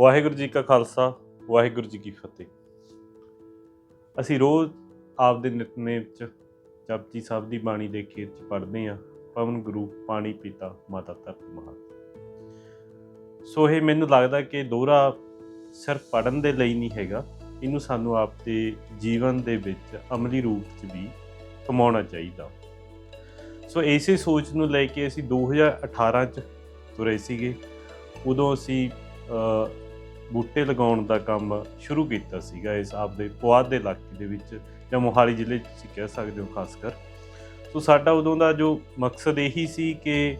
ਵਾਹਿਗੁਰੂ ਜੀ ਕਾ ਖਾਲਸਾ ਵਾਹਿਗੁਰੂ ਜੀ ਕੀ ਫਤਿਹ। ਅਸੀਂ ਰੋਜ਼ ਆਪਦੇ ਨਿਤਨੇਮ ਵਿੱਚ ਜਪਜੀ ਸਾਹਿਬ ਦੀ ਬਾਣੀ ਦੇ ਖੇਤ ਚ ਪੜ੍ਹਦੇ ਹਾਂ ਪਵਨ ਗੁਰੂ ਪਾਣੀ ਪੀਤਾ ਮਾਤਾ ਧਰਤ ਮਹਾਤ ਸੋ ਇਹ ਮੈਨੂੰ ਲੱਗਦਾ ਕਿ ਦੋਹਰਾ ਸਿਰਫ ਪੜਨ ਦੇ ਲਈ ਨਹੀਂ ਹੈਗਾ ਇਹਨੂੰ ਸਾਨੂੰ ਆਪਦੇ ਜੀਵਨ ਦੇ ਵਿੱਚ ਅਮਲੀ ਰੂਪ ਚ ਵੀ ਕਮਾਉਣਾ ਚਾਹੀਦਾ। ਸੋ ਇਸੇ ਸੋਚ ਨੂੰ ਲੈ ਕੇ ਅਸੀਂ 2018 ਚ ਤੁਰੇ ਸੀਗੇ ਉਦੋਂ ਅਸੀਂ ਅ, ਬੂਟੇ ਲਗਾਉਣ ਦਾ ਕੰਮ ਸ਼ੁਰੂ ਕੀਤਾ ਸੀਗਾ ਇਸ ਆਪਦੇ ਪੁਆਧ ਦੇ ਇਲਾਕੇ ਦੇ ਵਿੱਚ, ਜਾਂ ਮੋਹਾਲੀ ਜ਼ਿਲ੍ਹੇ 'ਚ ਤੁਸੀਂ ਕਹਿ ਸਕਦੇ ਹੋ ਖਾਸ ਕਰ। ਸੋ ਸਾਡਾ ਉਦੋਂ ਦਾ ਜੋ ਮਕਸਦ ਇਹੀ ਸੀ ਕਿ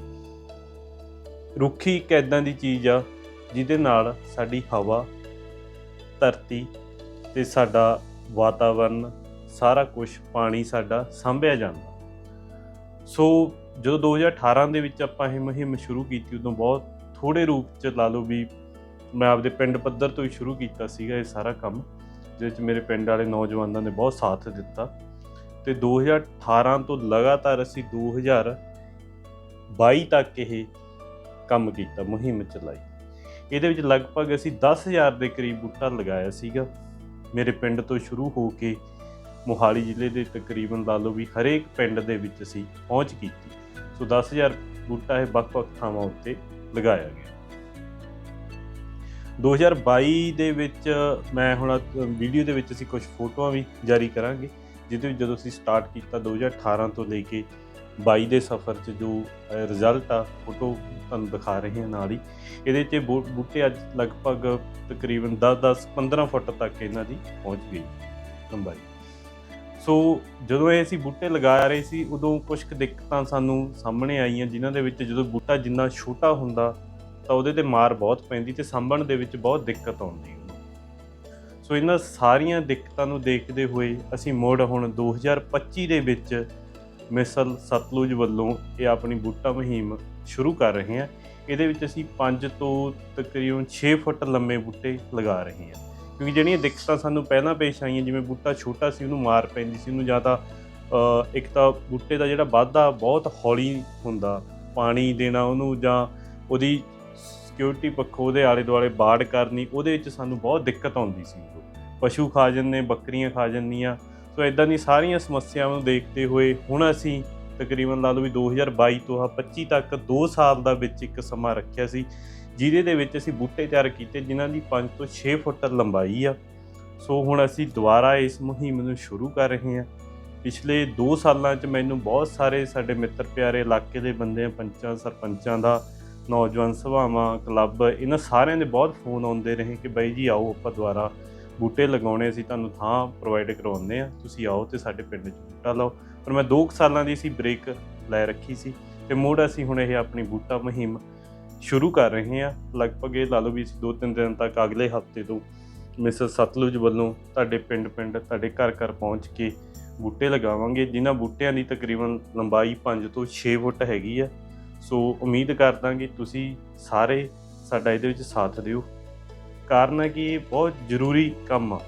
ਰੁੱਖੀ ਇੱਕ ਐਦਾਂ ਦੀ ਚੀਜ਼ ਆ, ਜਿਹਦੇ ਨਾਲ ਸਾਡੀ ਹਵਾ, ਧਰਤੀ ਤੇ ਸਾਡਾ ਵਾਤਾਵਰਨ, ਸਾਰਾ ਕੁਝ ਪਾਣੀ ਸਾਡਾ ਸੰਭਿਆ ਜਾਂਦਾ। ਸੋ ਜਦੋਂ 2018 ਦੇ ਵਿੱਚ ਆਪਾਂ ਇਹ ਮੁਹਿੰਮ ਸ਼ੁਰੂ ਕੀਤੀ, ਉਦੋਂ ਬਹੁਤ ਥੋੜੇ ਰੂਪ ਚ ਲਾ ਲਓ ਵੀ ਮੈਂ ਆਪਦੇ ਪਿੰਡ ਪੱਧਰ ਤੋਂ ਹੀ ਸ਼ੁਰੂ ਕੀਤਾ ਸੀਗਾ ਇਹ ਸਾਰਾ ਕੰਮ, ਜਿਹਦੇ ਵਿੱਚ ਮੇਰੇ ਪਿੰਡ ਵਾਲੇ ਨੌਜਵਾਨਾਂ ਨੇ ਬਹੁਤ ਸਾਥ ਦਿੱਤਾ। ਤੇ 2018 ਤੋਂ ਲਗਾਤਾਰ ਅਸੀਂ 2022 ਤੱਕ ਇਹ ਕੰਮ ਕੀਤਾ, ਮੁਹਿੰਮ ਚਲਾਈ। ਇਹਦੇ ਵਿੱਚ ਲਗਭਗ ਅਸੀਂ 10000 ਦੇ ਕਰੀਬ ਬੂਟਾ ਲਗਾਇਆ ਸੀਗਾ। ਮੇਰੇ ਪਿੰਡ ਤੋਂ ਸ਼ੁਰੂ ਹੋ ਕੇ ਮੋਹਾਲੀ ਜ਼ਿਲ੍ਹੇ ਦੇ ਤਕਰੀਬਨ ਲਾ ਲਓ ਵੀ ਹਰੇਕ ਪਿੰਡ ਦੇ ਵਿੱਚ ਅਸੀਂ ਪਹੁੰਚ ਕੀਤੀ। ਸੋ 10000 ਬੂਟਾ ਇਹ ਵੱਖ-ਵੱਖ ਥਾਵਾਂ ਉੱਤੇ ਲਗਾਇਆ ਗਿਆ। 2022 ਦੇ ਵਿੱਚ ਮੈਂ ਹੁਣ ਵੀਡੀਓ ਦੇ ਵਿੱਚ ਅਸੀਂ ਕੁਝ ਫੋਟੋਆਂ ਵੀ ਜਾਰੀ ਕਰਾਂਗੇ, ਜਿਹਦੇ ਵਿੱਚ ਜਦੋਂ ਅਸੀਂ ਸਟਾਰਟ ਕੀਤਾ 2018 ਤੋਂ ਲੈ ਕੇ 22 ਦੇ ਸਫ਼ਰ 'ਚ ਜੋ ਰਿਜ਼ਲਟ ਆ ਫੋਟੋ ਤੁਹਾਨੂੰ ਦਿਖਾ ਰਹੇ ਹਾਂ ਨਾਲ ਹੀ। ਇਹਦੇ 'ਚ ਬੂ- ਬੂਟੇ ਅੱਜ ਲਗਭਗ ਤਕਰੀਬਨ 10-10 15 ਫੁੱਟ ਤੱਕ ਇਹਨਾਂ ਦੀ ਪਹੁੰਚ ਗਈ, ਲੰਬਾਈ। ਸੋ ਜਦੋਂ ਇਹ ਅਸੀਂ ਬੂਟੇ ਲਗਾ ਰਹੇ ਸੀ, ਉਦੋਂ ਕੁਝ ਕੁ ਦਿੱਕਤਾਂ ਸਾਨੂੰ ਸਾਹਮਣੇ ਆਈਆਂ, ਜਿਨ੍ਹਾਂ ਦੇ ਵਿੱਚ ਜਦੋਂ ਬੂਟਾ ਜਿੰਨਾ ਛੋਟਾ ਹੁੰਦਾ ਤਾਂ ਉਹਦੇ ਤੇ ਮਾਰ ਬਹੁਤ ਪੈਂਦੀ ਤੇ ਸਾਂਭਣ ਦੇ ਵਿੱਚ ਬਹੁਤ ਦਿੱਕਤ ਆਉਂਦੀ ਸੋ ਇਹਨਾਂ ਸਾਰੀਆਂ ਦਿੱਕਤਾਂ ਨੂੰ ਦੇਖਦੇ ਹੋਏ ਅਸੀਂ ਮੋੜ ਹੁਣ 2025 ਦੇ ਵਿੱਚ ਮਿਸਲ ਸਤਲੁਜ ਵੱਲੋਂ ਇਹ ਆਪਣੀ ਬੂਟਾ ਮੁਹਿੰਮ ਸ਼ੁਰੂ ਕਰ ਰਹੇ ਹਾਂ। ਇਹਦੇ ਵਿੱਚ ਅਸੀਂ 5 ਤੋਂ ਤਕਰੀਬਨ 6 ਫੁੱਟ ਲੰਮੇ ਬੂਟੇ ਲਗਾ ਰਹੇ ਹਾਂ। ਕਿਉਂਕਿ ਜਿਹੜੀਆਂ ਦਿੱਕਤਾਂ ਸਾਨੂੰ ਪਹਿਲਾਂ ਪੇਸ਼ ਆਈਆਂ, ਜਿਵੇਂ ਬੂਟਾ ਛੋਟਾ ਸੀ, ਉਹਨੂੰ ਮਾਰ ਪੈਂਦੀ ਸੀ, ਉਹਨੂੰ ਜਾਂ ਤਾਂ ਇੱਕ ਤਾਂ ਬੂਟੇ ਦਾ ਜਿਹੜਾ ਵਾਧਾ ਬਹੁਤ ਹੌਲੀ ਹੁੰਦਾ, ਪਾਣੀ ਦੇਣਾ ਉਹਨੂੰ ਜਾਂ ਉਹਦੀ ਸਿਕਿਉਰਿਟੀ ਪੱਖੋਂ ਉਹਦੇ ਆਲੇ ਦੁਆਲੇ ਬਾੜ ਕਰਨੀ, ਉਹਦੇ ਵਿੱਚ ਸਾਨੂੰ ਬਹੁਤ ਦਿੱਕਤ ਆਉਂਦੀ ਸੀ ਪਸ਼ੂ ਖਾ ਜਾਂਦੇ, ਬੱਕਰੀਆਂ ਖਾ ਜਾਂਦੀਆਂ। ਸੋ ਇਦਾਂ ਦੀ ਸਾਰੀਆਂ ਸਮੱਸਿਆਵਾਂ ਨੂੰ ਦੇਖਦੇ ਹੋਏ ਹੁਣ ਅਸੀਂ ਤਕਰੀਬਨ ਲਾ ਲਓ ਵੀ 2022 ਤੋਂ ਆ 25 ਤੱਕ 2 ਸਾਲ ਦਾ ਵਿੱਚ ਇੱਕ ਸਮਾਂ ਰੱਖਿਆ ਸੀ, ਜਿਹਦੇ ਦੇ ਵਿੱਚ ਅਸੀਂ ਬੂਟੇ ਤਿਆਰ ਕੀਤੇ ਜਿਨ੍ਹਾਂ ਦੀ 5 ਤੋਂ 6 ਫੁੱਟ ਲੰਬਾਈ ਆ। ਸੋ ਹੁਣ ਅਸੀਂ ਦੁਬਾਰਾ ਇਸ ਮੁਹਿੰਮ ਨੂੰ ਸ਼ੁਰੂ ਕਰ ਰਹੇ ਹਾਂ। ਪਿਛਲੇ 2 ਸਾਲਾਂ 'ਚ ਮੈਨੂੰ ਬਹੁਤ ਸਾਰੇ ਸਾਡੇ ਮਿੱਤਰ ਪਿਆਰੇ ਇਲਾਕੇ ਦੇ ਬੰਦੇ, ਪੰਚਾਂ, ਸਰਪੰਚਾਂ ਦਾ ਨੌਜਵਾਨ ਸਭਾਵਾਂ, ਕਲੱਬ, ਇਹਨਾਂ ਸਾਰਿਆਂ ਦੇ ਬਹੁਤ ਫੋਨ ਆਉਂਦੇ ਰਹੇ ਕਿ ਬਾਈ ਜੀ ਆਓ ਆਪਾਂ ਦੁਬਾਰਾ ਬੂਟੇ ਲਗਾਉਣੇ, ਅਸੀਂ ਤੁਹਾਨੂੰ ਥਾਂ ਪ੍ਰੋਵਾਈਡ ਕਰਵਾਉਂਦੇ ਆ ਤੁਸੀਂ ਆਓ ਤੇ ਸਾਡੇ ਪਿੰਡ 'ਚ ਬੂਟਾ ਲਾਓ। ਪਰ ਮੈਂ 2 ਸਾਲਾਂ ਦੀ ਸੀ ਬ੍ਰੇਕ ਲੈ ਰੱਖੀ ਸੀ ਤੇ ਮੁੜ ਅਸੀਂ ਹੁਣ ਇਹ ਆਪਣੀ ਬੂਟਾ ਮੁਹਿੰਮ ਸ਼ੁਰੂ ਕਰ ਰਹੇ ਹਾਂ। ਲਗਭਗ ਇਹ ਲਾ ਲਓ ਵੀ ਅਸੀਂ 2-3 ਦਿਨ ਤੱਕ ਅਗਲੇ ਹਫ਼ਤੇ ਤੋਂ ਮਿਸਰ ਸਤਲੁਜ ਵੱਲੋਂ ਤੁਹਾਡੇ ਪਿੰਡ-ਪਿੰਡ, ਤੁਹਾਡੇ ਘਰ-ਘਰ ਪਹੁੰਚ ਕੇ ਬੂਟੇ ਲਗਾਵਾਂਗੇ, ਜਿਨ੍ਹਾਂ ਬੂਟਿਆਂ ਦੀ ਤਕਰੀਬਨ ਲੰਬਾਈ 5 ਤੋਂ 6 ਫੁੱਟ ਹੈਗੀ ਆ। ਸੋ ਉਮੀਦ ਕਰਦਾ ਕਿ ਤੁਸੀਂ ਸਾਰੇ ਸਾਡਾ ਇਹਦੇ ਵਿੱਚ ਸਾਥ ਦਿਓ। ਕਾਰਨ ਹੈ ਕਿ ਇਹ ਬਹੁਤ ਜ਼ਰੂਰੀ ਕੰਮ ਆ।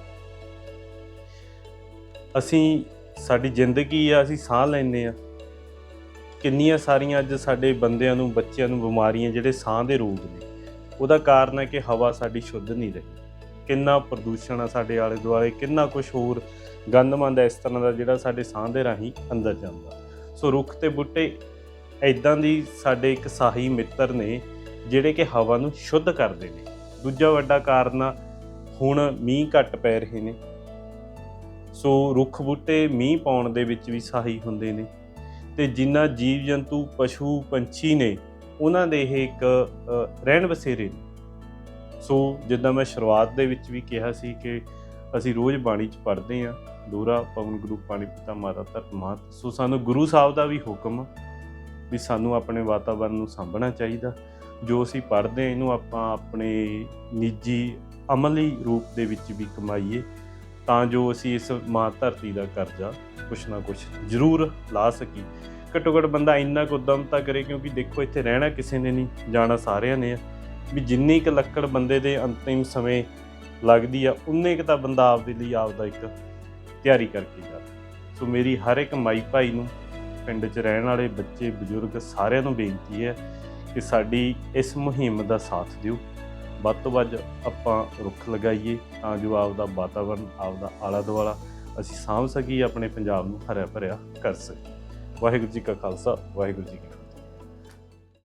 ਅਸੀਂ, ਸਾਡੀ ਜ਼ਿੰਦਗੀ ਆ, ਅਸੀਂ ਸਾਹ ਲੈਂਦੇ ਆ। ਕਿੰਨੀਆਂ ਸਾਰੀਆਂ ਅੱਜ ਸਾਡੇ ਬੰਦਿਆਂ ਨੂੰ, ਬੱਚਿਆਂ ਨੂੰ ਬਿਮਾਰੀਆਂ ਜਿਹੜੇ ਸਾਹ ਦੇ ਰੋਗ ਨੇ, ਉਹਦਾ ਕਾਰਨ ਹੈ ਕਿ ਹਵਾ ਸਾਡੀ ਸ਼ੁੱਧ ਨਹੀਂ ਰਹੀ। ਕਿੰਨਾ ਪ੍ਰਦੂਸ਼ਣ ਆ ਸਾਡੇ ਆਲੇ ਦੁਆਲੇ ਕਿੰਨਾ ਕੁਝ ਹੋਰ ਗੰਦਮੰਦ ਇਸ ਤਰ੍ਹਾਂ ਦਾ ਜਿਹੜਾ ਸਾਡੇ ਸਾਹ ਦੇ ਰਾਹੀਂ ਅੰਦਰ ਜਾਂਦਾ। ਸੋ ਰੁੱਖ ਤੇ ਬੂਟੇ ਐਦਾਂ ਦੀ ਸਾਡੇ ਇੱਕ ਸਾਹੀ ਮਿੱਤਰ ਨੇ ਜਿਹੜੇ ਕਿ ਹਵਾ ਨੂੰ ਸ਼ੁੱਧ ਕਰਦੇ ਨੇ। ਦੂਜਾ ਵੱਡਾ ਕਾਰਨ ਹੁਣ ਮੀਂਹ ਘੱਟ ਪੈ ਰਹੇ ਨੇ। ਸੋ ਰੁੱਖ ਬੂਟੇ ਮੀਂਹ ਪਾਉਣ ਦੇ ਵਿੱਚ ਵੀ ਸਹਾਈ ਹੁੰਦੇ ਨੇ। ਤੇ ਜਿੰਨਾ ਜੀਵ ਜੰਤੂ, ਪਸ਼ੂ, ਪੰਛੀ ਨੇ, ਉਹਨਾਂ ਦੇ ਇਹ ਇੱਕ ਰਹਿਣ ਬਸੇਰੇ ਨੇ। ਸੋ ਜਿੱਦਾਂ ਮੈਂ ਸ਼ੁਰੂਆਤ ਦੇ ਵਿੱਚ ਵੀ ਕਿਹਾ ਸੀ ਕਿ ਅਸੀਂ ਰੋਜ਼ ਬਾਣੀ ਚ ਪੜ੍ਹਦੇ ਹਾਂ, ਦੋਰਾ ਪਵਨ ਗੁਰੂ ਪਾਣੀ ਪਿਤਾ ਮਾਤਾ ਧਰਤ ਮਾਤ ਸੋ ਸਾਨੂੰ ਗੁਰੂ ਸਾਹਿਬ ਦਾ ਵੀ ਹੁਕਮ ਵੀ ਸਾਨੂੰ ਆਪਣੇ ਵਾਤਾਵਰਣ ਨੂੰ ਸਾਂਭਣਾ ਚਾਹੀਦਾ। ਜੋ ਅਸੀਂ ਪੜ੍ਹਦੇ ਹਾਂ, ਇਹਨੂੰ ਆਪਾਂ ਆਪਣੇ ਨਿੱਜੀ ਅਮਲੀ ਰੂਪ ਦੇ ਵਿੱਚ ਵੀ ਕਮਾਈਏ ਤਾਂ ਜੋ ਅਸੀਂ ਇਸ ਮਾਂ ਧਰਤੀ ਦਾ ਕਰਜ਼ਾ ਕੁਛ ਨਾ ਕੁਛ ਜ਼ਰੂਰ ਲਾ ਸਕੀ ਘੱਟੋ ਘੱਟ ਬੰਦਾ ਇੰਨਾ ਕੁ ਉਦਮ ਤਾਂ ਕਰੇ ਕਿਉਂਕਿ ਦੇਖੋ ਇੱਥੇ ਰਹਿਣਾ ਕਿਸੇ ਨੇ ਨਹੀਂ, ਜਾਣਾ ਸਾਰਿਆਂ ਨੇ ਵੀ ਜਿੰਨੀ ਕੁ ਲੱਕੜ ਬੰਦੇ ਦੇ ਅੰਤਿਮ ਸਮੇਂ ਲੱਗਦੀ ਆ, ਉਨੇ ਕੁ ਤਾਂ ਬੰਦਾ ਆਪਦੇ ਲਈ ਆਪਦਾ ਇੱਕ ਤਿਆਰੀ ਕਰਕੇ ਜਾ ਸੋ ਮੇਰੀ ਹਰ ਇੱਕ ਮਾਈ ਭਾਈ ਨੂੰ ਪਿੰਡ 'ਚ ਰਹਿਣ ਵਾਲੇ ਬੱਚੇ, ਬਜ਼ੁਰਗ ਸਾਰਿਆਂ ਨੂੰ ਬੇਨਤੀ ਹੈ ਕਿ ਸਾਡੀ ਇਸ ਮੁਹਿੰਮ ਦਾ ਸਾਥ ਦਿਓ। ਵੱਧ ਤੋਂ ਵੱਧ ਆਪਾਂ ਰੁੱਖ ਲਗਾਈਏ ਤਾਂ ਜੋ ਆਪਦਾ ਵਾਤਾਵਰਨ, ਆਪਦਾ ਆਲਾ ਦੁਆਲਾ ਅਸੀਂ ਸਾਂਭ ਸਕੀਏ, ਆਪਣੇ ਪੰਜਾਬ ਨੂੰ ਹਰਿਆ ਭਰਿਆ ਕਰ ਸਕੀਏ। ਵਾਹਿਗੁਰੂ ਜੀ ਕਾ ਖਾਲਸਾ, ਵਾਹਿਗੁਰੂ ਜੀ ਕੀ